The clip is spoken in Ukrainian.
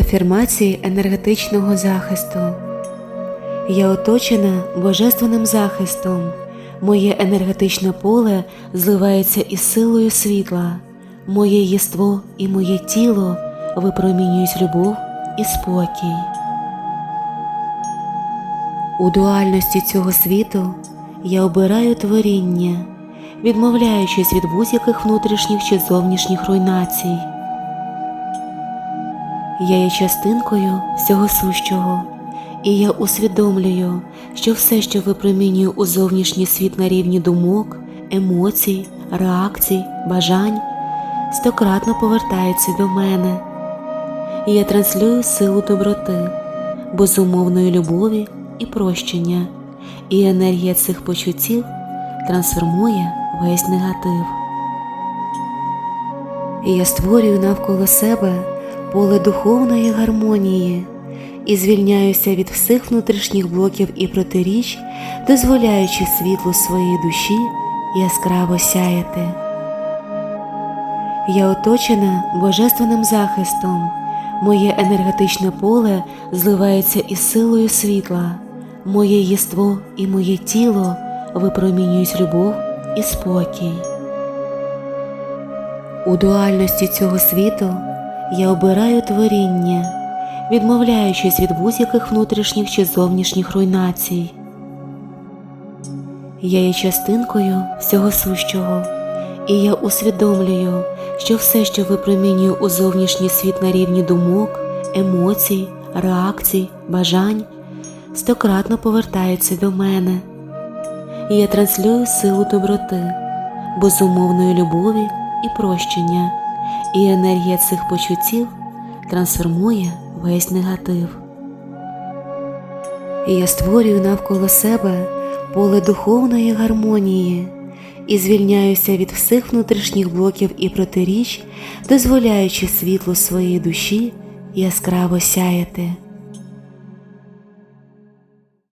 Афірмації енергетичного захисту. Я оточена божественним захистом. Моє енергетичне поле зливається із силою світла. Моє єство і моє тіло випромінюють любов і спокій. У дуальності цього світу я обираю творіння, відмовляючись від будь-яких внутрішніх чи зовнішніх руйнацій. Я є частинкою всього сущого, і я усвідомлюю, що все, що випромінюю у зовнішній світ на рівні думок, емоцій, реакцій, бажань, стократно повертається до мене. І я транслюю силу доброти, безумовної любові і прощення, і енергія цих почуттів трансформує весь негатив. І я створюю навколо себе поле духовної гармонії і звільняюся від всіх внутрішніх блоків і протиріч, дозволяючи світлу своєї душі яскраво сяяти. Я оточена божественним захистом. Моє енергетичне поле зливається із силою світла. Моє єство і моє тіло випромінюють любов і спокій. У дуальності цього світу я обираю творіння, відмовляючись від будь-яких внутрішніх чи зовнішніх руйнацій. Я є частинкою всього сущого, і я усвідомлюю, що все, що випромінюю у зовнішній світ на рівні думок, емоцій, реакцій, бажань, стократно повертається до мене. І я транслюю силу доброти, безумовної любові і прощення, і енергія цих почуттів трансформує весь негатив. І я створюю навколо себе поле духовної гармонії і звільняюся від всіх внутрішніх блоків і протиріч, дозволяючи світлу своєї душі яскраво сяяти.